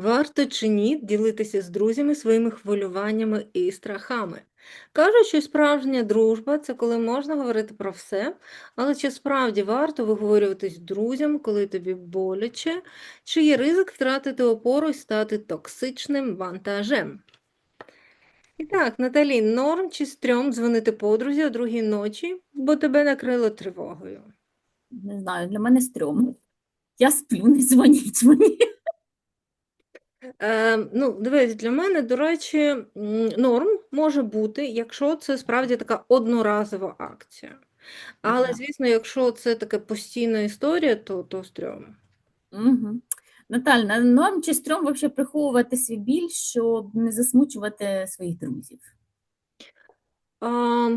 Варто чи ні ділитися з друзями своїми хвилюваннями і страхами. Кажуть, що справжня дружба це коли можна говорити про все, але чи справді варто виговорюватись друзям, коли тобі боляче, чи є ризик втратити опору і стати токсичним вантажем? І так, Наталі, норм чи стрьом дзвонити подрузі о другій ночі, бо тебе накрило тривогою? Не знаю, для мене стрьом. Я сплю, не дзвоніть мені. Е, ну, дивись, для мене, до речі, норм може бути, якщо це справді така одноразова акція. Але, Ага. звісно, якщо це така постійна історія, то, то стрьом. Угу. Наталь, на норм чи стрьом вообще приховувати свій біль, щоб не засмучувати своїх друзів? А,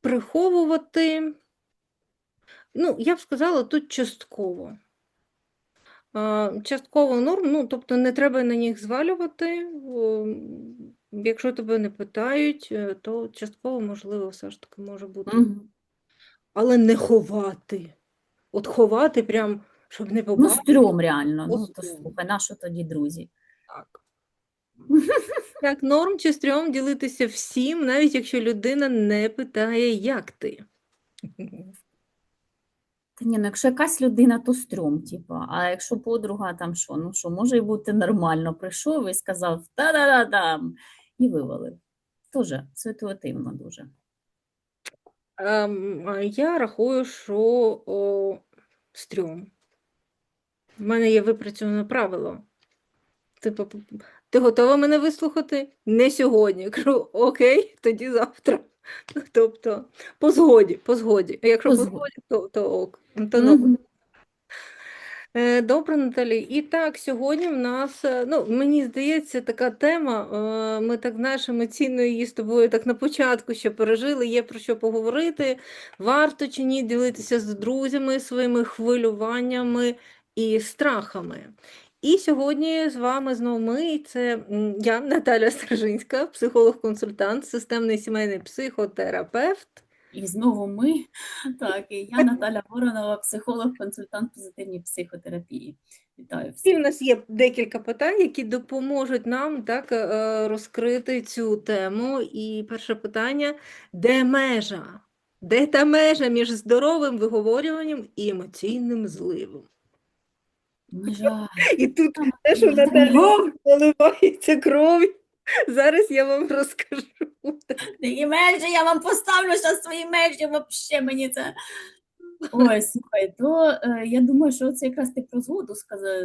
приховувати, ну, я б сказала, тут частково. Частково норм, ну, тобто не треба на них звалювати. Якщо тебе не питають, е, то частково, можливо, все ж таки може бути. Але не ховати. От ховати прям, щоб не Ну, побачили. стрьом реально. то Ну, то слухай, на що тоді друзі? Так. Так, норм чи стрьом ділитися всім, навіть якщо людина не питає, як ти. Та ні, ну якщо якась людина, то стрьом, типу. А якщо подруга, там що, ну що, може й бути нормально. Прийшов і сказав та-да-да-дам, і вивалив. Дуже ситуативно дуже. Ем, я рахую, що о, стрьом. У мене є випрацьоване правило. Типу, ти готова мене вислухати? Не сьогодні. Кажу, окей, тоді завтра. Тобто, по згоді, по згоді. А якщо По згоді. то, то ок. То норм. Мгм. Е, Добре, Наталі. І так, сьогодні в нас, е, ну, мені здається, така тема. е, Ми так знаєш, емоційно її з тобою так на початку ще пережили, є про що поговорити. Варто чи ні ділитися з друзями своїми хвилюваннями і страхами. І сьогодні з вами знову ми, і це я, Наталя Стражинська, психолог-консультант, системний сімейний психотерапевт. І знову ми. Так, і я Наталя Воронова, психолог, консультант позитивній психотерапії. Вітаю І в нас є декілька питань, які допоможуть нам так е, розкрити цю тему. І перше питання: де межа? Де та межа між здоровим виговорюванням і емоційним зливом? Межа. І тут теж у. Наталі наливається кров'ю. Зараз я вам розкажу. Такі межі, я вам поставлю зараз свої межі, вообще мені це. Ой, слухай, то е, я думаю, що це якраз ти про згоду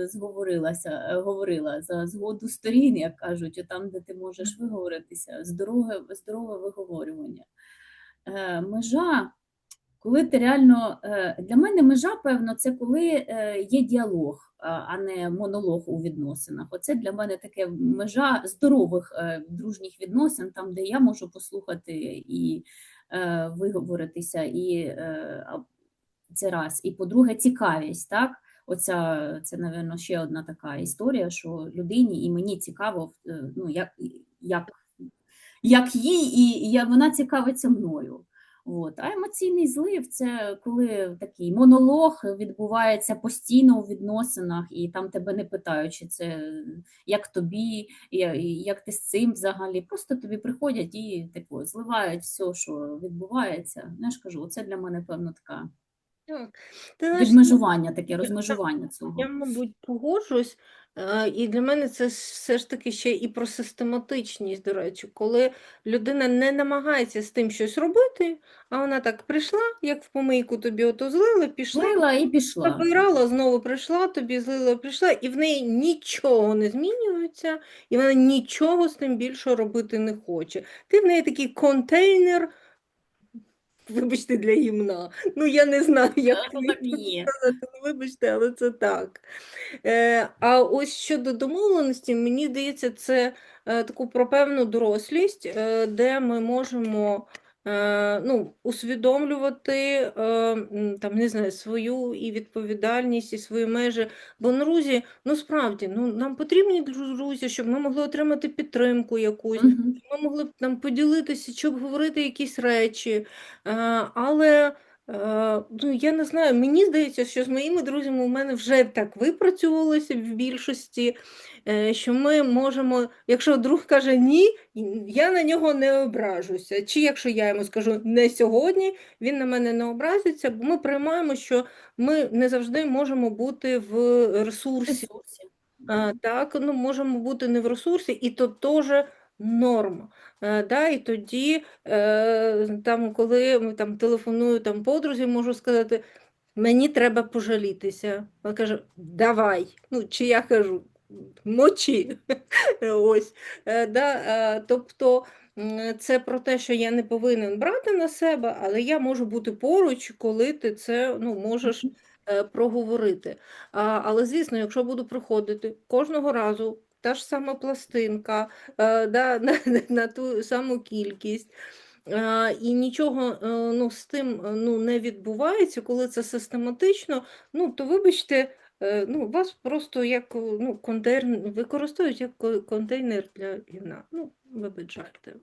зговорилася, е, говорила за згоду сторін, як кажуть, там, де ти можеш виговоритися, здорове, здорове виговорювання. Е, межа, коли ти реально, е, для мене межа, певно, це коли е, є діалог, а- а не монолог у відносинах. Оце для мене таке межа здорових е, дружніх відносин, там, де я можу послухати і е, виговоритися, і е, це раз. І по-друге, цікавість, так? Оця, це, напевно, ще одна така історія, що людині і мені цікаво, е, ну, як, як, як їй, і я, вона цікавиться мною. От. А емоційний злив це коли такий монолог відбувається постійно у відносинах, і там тебе не питають, чи це як тобі, як ти з цим взагалі. Просто тобі приходять і тако, зливають все, що відбувається. Я ж кажу, це для мене певно така Так. Ти відмежування, таке розмежування цього. Я, мабуть, погоджуюсь. Е, І для мене це все ж таки ще і про систематичність, до речі, коли людина не намагається з тим щось робити, а вона так прийшла, як в помийку тобі ото злили, пішла, Злила і пішла. забирала, знову прийшла, тобі злила, прийшла, і в неї нічого не змінюється, і вона нічого з тим більше робити не хоче. Ти в неї такий контейнер, вибачте, для гімна. Ну, я не знаю, як є. сказати, ну, вибачте, але це так. Е, а ось щодо домовленості, мені здається, це е, таку про певну дорослість, е, де ми можемо ну, усвідомлювати е, там, не знаю, свою і відповідальність, і свої межі. Бо друзі, ну справді, ну, нам потрібні друзі, щоб ми могли отримати підтримку якусь, щоб ми могли там поділитися щоб говорити якісь речі. Е, але Е, ну, я не знаю, мені здається, що з моїми друзями у мене вже так випрацьовувалося в більшості, е, що ми можемо, якщо друг каже ні, я на нього не ображуся. Чи якщо я йому скажу не сьогодні, він на мене не образиться, бо ми приймаємо, що ми не завжди можемо бути в ресурсі. Так, ну, можемо бути не в ресурсі, і то теж норма. Е, да, і тоді, е, там, коли там телефоную там, подрузі, можу сказати, мені треба пожалітися. Вона каже, давай. Ну, чи я кажу, мочи. Ось. Е, да, тобто це про те, що я не повинен брати на себе, але я можу бути поруч, коли ти це ну, можеш проговорити. А, але, звісно, якщо буду приходити кожного разу, та ж сама пластинка, е, да, на, на ту саму кількість, е, і нічого е, ну, з тим ну, не відбувається, коли це систематично, ну, то вибачте, ну, вас просто як ну, контейнер, використовують як контейнер для гівна. Ну, вибачайте.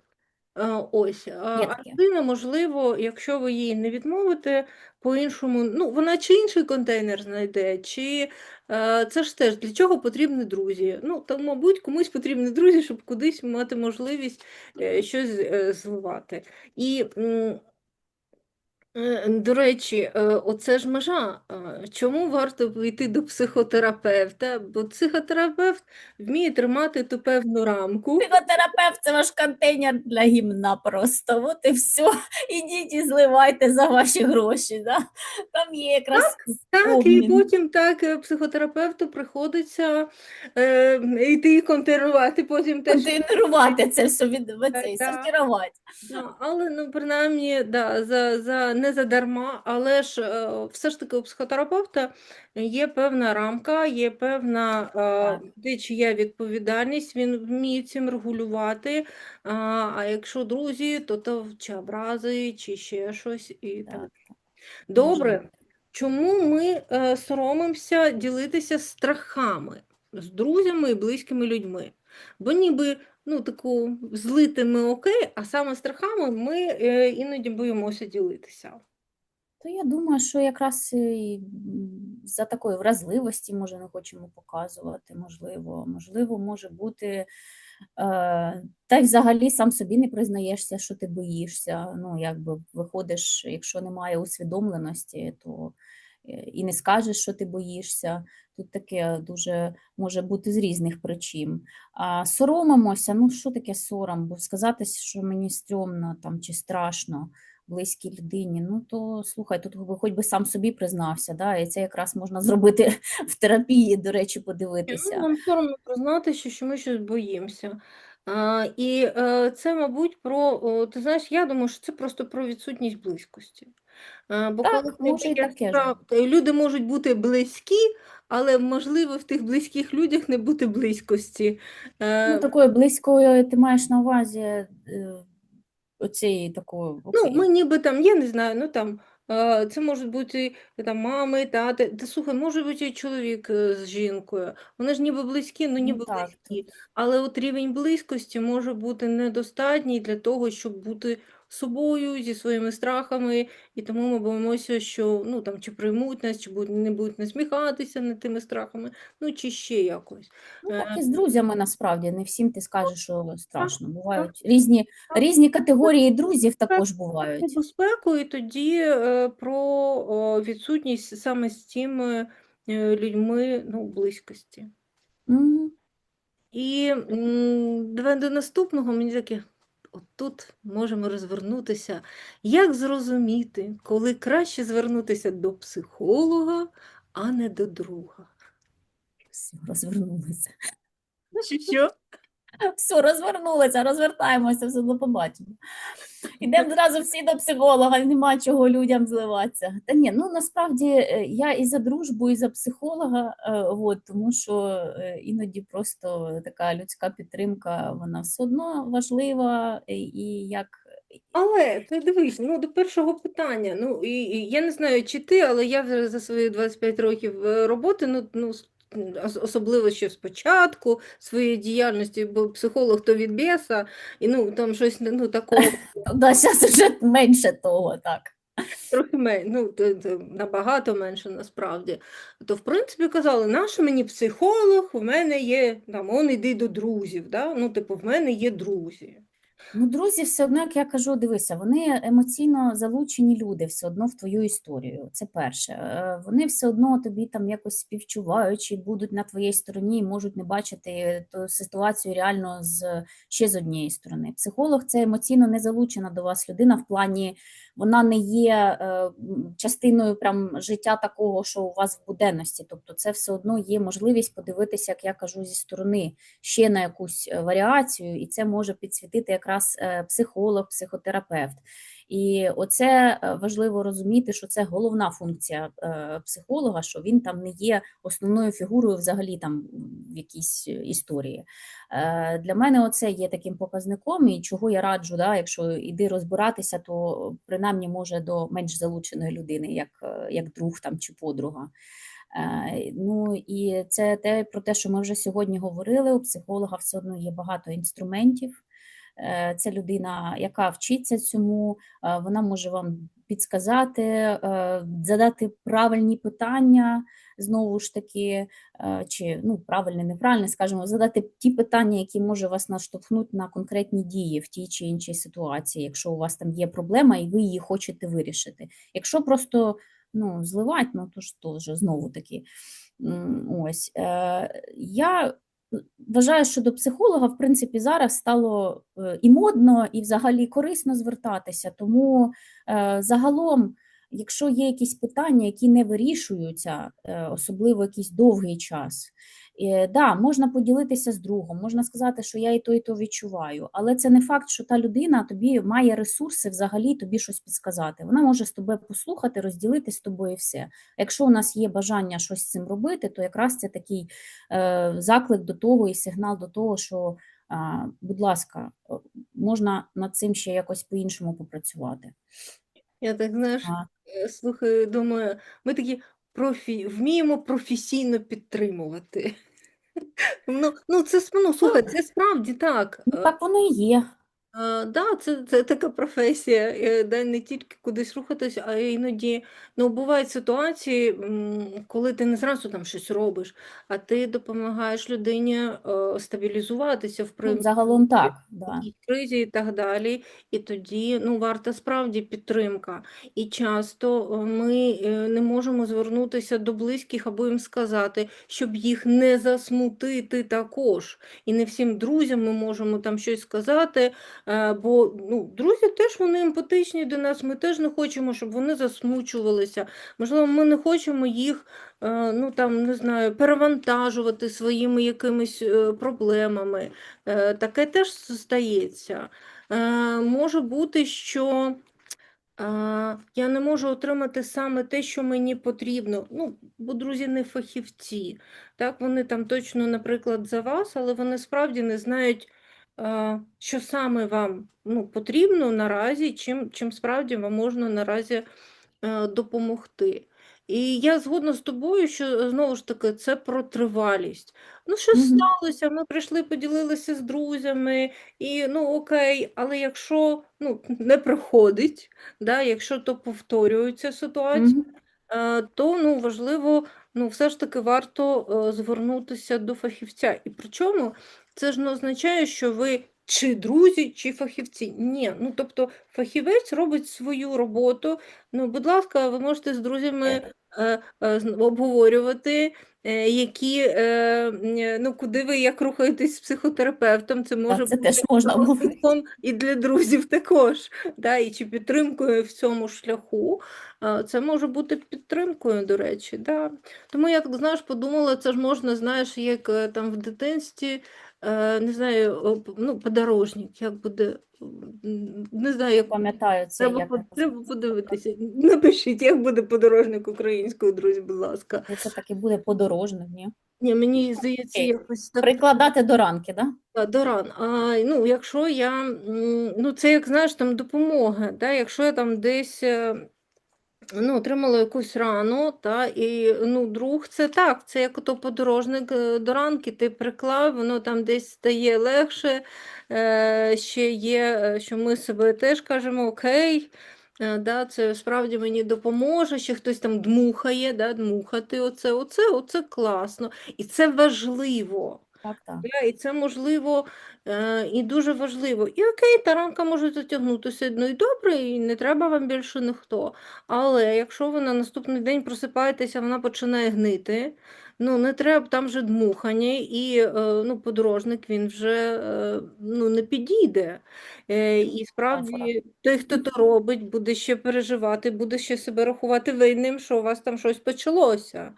Е, Ось, а Є а таке. людина, можливо, якщо ви їй не відмовите, по-іншому, ну, вона чи інший контейнер знайде, чи е, це ж теж для чого потрібні друзі. Ну, то, мабуть, комусь потрібні друзі, щоб кудись мати можливість е, щось е, зливати. І, м, е, до речі, е, оце ж межа. Е, Чому варто йти до психотерапевта? Бо психотерапевт вміє тримати ту певну рамку. Психотерапевт це ваш контейнер для гімна просто. От і все. Ідіть і зливайте за ваші гроші. Да? Там є якраз Так, і потім так е, психотерапевту приходиться е, йти і контейнувати потім теж. контейнерувати це все від цей, да. сортувати. Да, але ну принаймні да, за, за, не задарма, але ж е, все ж таки у психотерапевта є певна рамка, є певна е, де чия відповідальність, він вміє цим регулювати. А, а якщо друзі, то то чи образи, чи ще щось. І так. Так, Добре. Чому ми е, соромимося ділитися страхами з друзями і близькими людьми? Бо ніби ну, таку злити ми окей, а саме страхами ми е, іноді боїмося ділитися. То я думаю, що якраз і за такої вразливості, може, не хочемо показувати, можливо, можливо, може бути. Е, та й взагалі сам собі не признаєшся, що ти боїшся. Ну, якби виходиш, якщо немає усвідомленості, то і не скажеш, що ти боїшся. Тут таке дуже може бути з різних причин. А соромимося, ну що таке сором? Бо сказати, що мені стрьомно там чи страшно близькій людині, ну то слухай, тут хоч би сам собі признався, да? і це якраз можна зробити в терапії, до речі, Ну, подивитися. нам соромно признати, що, що ми щось боїмося. А, і е, це, мабуть, про, о, ти знаєш, я думаю, що це просто про відсутність близькості. А, бо Так, коли може і є таке ж е, люди можуть бути близькі, але можливо в тих близьких людях не бути близькості. Ну, Е, близької ти маєш на увазі е, оцієї такої, Ну, окей. ми ніби там, я не знаю, ну там е, це можуть бути там мами, тати. Та слухай, може бути і чоловік е, з жінкою. Вони ж ніби близькі, ну Ну ніби так, близькі. тут Але от рівень близькості може бути недостатній для того, щоб бути собою зі своїми страхами, і тому ми боїмося, що ну там чи приймуть нас, чи будуть, не будуть насміхатися над тими страхами, ну чи ще якось. Ну, Е, так і з друзями насправді. Не всім ти скажеш, що страшно. Бувають різні, різні категорії друзів також бувають. безпеку, і тоді е, про відсутність саме з цими е, людьми ну, близькості. Мгм. І м, до наступного мені таке. Отут можемо розвернутися. Як зрозуміти, коли краще звернутися до психолога, а не до друга? Все, розвернулися. Що? Все, розвернулися, розвертаємося, все до побачення. Ідемо зразу всі до психолога, нема чого людям зливатися. Та ні, ну насправді е, я і за дружбу, і за психолога, е, от, тому що е, іноді просто така людська підтримка, вона все одно важлива, і, як Але ти дивись, ну до першого питання. Ну і, і я не знаю, чи ти, але я вже за свої 25 років роботи, ну, ну особливо ще спочатку своєї діяльності, бо психолог то від біса, і ну там щось ну такого. да, зараз вже менше того, так. Трохи мен ну, набагато менше насправді. То, в принципі, казали: "Нащо мені психолог? У мене є там он іди до друзів". Да? Ну, типу, в мене є друзі. Ну, друзі, все одно, як я кажу, дивися, вони емоційно залучені люди все одно в твою історію. Це перше. Е, Вони все одно тобі там якось співчуваючи, будуть на твоїй стороні і можуть не бачити ту ситуацію реально з ще з однієї сторони. Психолог це емоційно не залучена до вас людина в плані, вона не є е, частиною прям життя такого, що у вас в буденності. Тобто, це все одно є можливість подивитися, як я кажу, зі сторони ще на якусь е, варіацію, і це може підсвітити якраз е, психолог, психотерапевт. І оце е, важливо розуміти, що це головна функція е, психолога, що він там не є основною фігурою взагалі там в якійсь історії. Е, Для мене оце є таким показником, і чого я раджу, да, якщо іди розбиратися, то принаймні може до менш залученої людини, як, як друг там чи подруга. Ну і це те про те, що ми вже сьогодні говорили. У психолога все одно є багато інструментів. Е, Це людина, яка вчиться цьому, е, вона може вам підсказати, е, задати правильні питання, знову ж таки, чи ну, правильне, неправильне, скажімо, задати ті питання, які може вас наштовхнути на конкретні дії в тій чи іншій ситуації, якщо у вас там є проблема і ви її хочете вирішити. Якщо просто ну, зливати, ну то ж теж знову таки. Ось. Я вважаю, що до психолога, в принципі, зараз стало е, і модно, і взагалі корисно звертатися. Тому е, загалом, якщо є якісь питання, які не вирішуються, е, особливо якийсь довгий час, да, можна поділитися з другом, можна сказати, що я і то, і то відчуваю, але це не факт, що та людина тобі має ресурси взагалі тобі щось підсказати. Вона може з тобою послухати, розділити з тобою все. Якщо у нас є бажання щось з цим робити, то якраз це такий е, заклик до того і сигнал до того, що, а, будь ласка, е, можна над цим ще якось по-іншому попрацювати. Я так, знаєш, А. е, слухаю, думаю, ми такі профі вміємо професійно підтримувати. Ну ну, це с ну, слухай, це справді так. Ну, так воно і є. Е, да, це це така професія, е, де не тільки кудись рухатись, а іноді ну, бувають ситуації, м, коли ти не зразу там щось робиш, а ти допомагаєш людині е, стабілізуватися в Ну, принципі. загалом так, да. І кризі, і так далі. І тоді ну, варта справді підтримка. І часто е, ми е, не можемо звернутися до близьких або їм сказати, щоб їх не засмутити також. І не всім друзям ми можемо там щось сказати, бо ну, друзі теж вони емпатичні до нас, ми теж не хочемо, щоб вони засмучувалися. Можливо, ми не хочемо їх е, ну, там, не знаю, перевантажувати своїми якимись е, проблемами. Е, Таке теж стається. Е, Може бути, що е, я не можу отримати саме те, що мені потрібно. Ну, бо друзі не фахівці. Так, вони там точно, наприклад, за вас, але вони справді не знають, е, що саме вам ну, потрібно наразі, чим, чим справді вам можна наразі е, допомогти. І я згодна з тобою, що знову ж таки це про тривалість. Ну, що Мгм. сталося? Ми прийшли, поділилися з друзями, і ну окей, але якщо ну, не приходить, да, якщо то повторюється ситуація, Мгм. е, то ну, важливо, ну, все ж таки варто е, звернутися до фахівця. І причому це ж не означає, що ви чи друзі, чи фахівці. Ні, ну тобто фахівець робить свою роботу. Ну, будь ласка, ви можете з друзями е, е, обговорювати, е, які, е, е, ну, куди ви як рухаєтесь з психотерапевтом. Це може це бути теж можна обговорити. і для друзів також, да, і чи підтримкою в цьому шляху. Це може бути підтримкою, до речі. Да. Тому я так знаєш, подумала, це ж можна, знаєш, як е, там в дитинстві, е, не знаю, ну, подорожник, як буде, не знаю, як Пам'ятаю це, треба, як треба подивитися. Напишіть, як буде подорожник українською, друзі, будь ласка. це таки буде подорожник, ні? Ні, мені здається, якось так. Прикладати до ранки, да? Та, до ран. А, ну, якщо я, ну, це як, знаєш, там допомога, да? Якщо я там десь е, ну, отримала якусь рану, та, і ну, друг, це так, це як ото подорожник е, до ранки, ти приклав, воно там десь стає легше, е, ще є, е, що ми себе теж кажемо, окей, Е, Да, це справді мені допоможе, ще хтось там дмухає, да, дмухати, оце, оце, оце класно. І це важливо. Так, так. Да, і це можливо е, і дуже важливо. І окей, таранка може затягнутися, ну і добре, і не треба вам більше ніхто. Але якщо ви на наступний день просипаєтеся, вона починає гнити, ну не треба там вже дмухання, і е, ну, подорожник він вже е, ну, не підійде. Е, і справді той, хто то робить, буде ще переживати, буде ще себе рахувати винним, що у вас там щось почалося.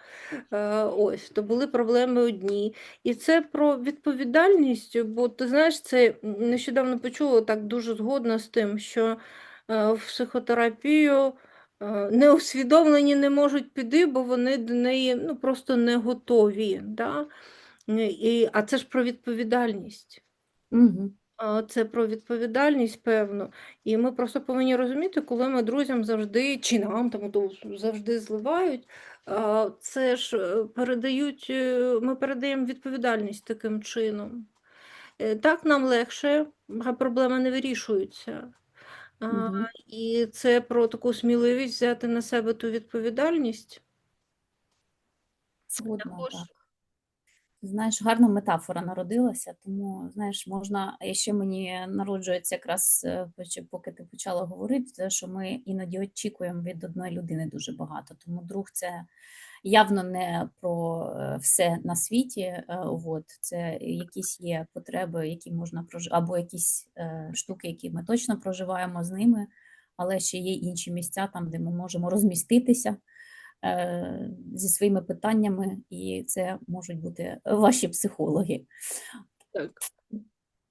Ось, то були проблеми одні. І це про відповідальність, бо ти знаєш, це нещодавно почула так дуже згодна з тим, що в психотерапію неусвідомлені не можуть піти, бо вони до неї ну, просто не готові. Да? Е, І, а це ж про відповідальність. Угу. Це про відповідальність, певно. І ми просто повинні розуміти, коли ми друзям завжди, чи нам там завжди зливають, це ж е, передають, е, ми передаємо відповідальність таким чином. Е, Так нам легше, а проблеми не вирішуються. А, І це про таку сміливість взяти на себе ту відповідальність. Згодна, Також так. Знаєш, гарна метафора народилася, тому знаєш, можна а ще мені народжується якраз е, поки ти почала говорити, те, що ми іноді очікуємо від одної людини дуже багато. Тому друг це явно не про е, все на світі. е, От це якісь є потреби, які можна прожити, або якісь штуки, які ми точно проживаємо з ними, але ще є інші місця, там, де ми можемо розміститися зі своїми питаннями, і це можуть бути ваші психологи. так.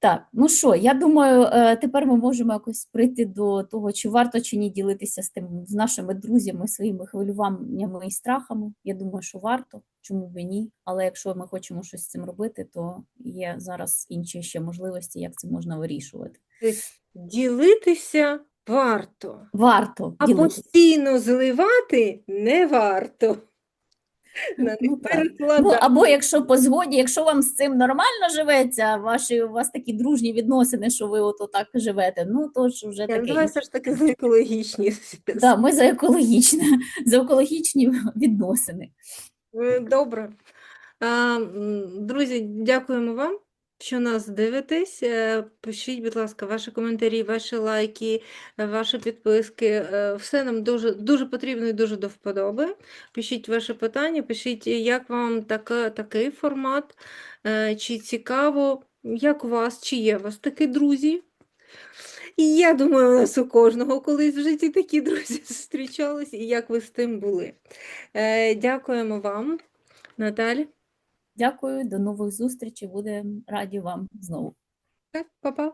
Так, ну що, я думаю, е, тепер ми можемо якось прийти до того, чи варто чи ні ділитися з тим з нашими друзями, своїми хвилюваннями і страхами. Я думаю, що варто, чому б і ні. Але якщо ми хочемо щось з цим робити, то є зараз інші ще можливості, як це можна вирішувати. Ділитися варто, Варто а ділитися. постійно зливати не варто. На Ну, них перекладати. Ну, або якщо по згоді, якщо вам з цим нормально живеться, ваші, у вас такі дружні відносини, що ви от так живете, ну то ж вже Я таке. Давай все ж таки за екологічні. Да, ми за екологічне, за екологічні відносини. Е, Добре. А, Друзі, дякуємо вам, що нас дивитесь. Е, Пишіть, будь ласка, ваші коментарі, ваші лайки, е, ваші підписки. Е, Все нам дуже, дуже потрібно і дуже до вподоби. Пишіть ваші питання, пишіть, як вам така, такий формат, чи цікаво, як у вас, чи є у вас такі друзі. І я думаю, у нас у кожного колись в житті такі друзі зустрічались, і як ви з тим були. Дякуємо вам, Наталі. Дякую, до нових зустрічей. Будемо раді вам знову. Па-па.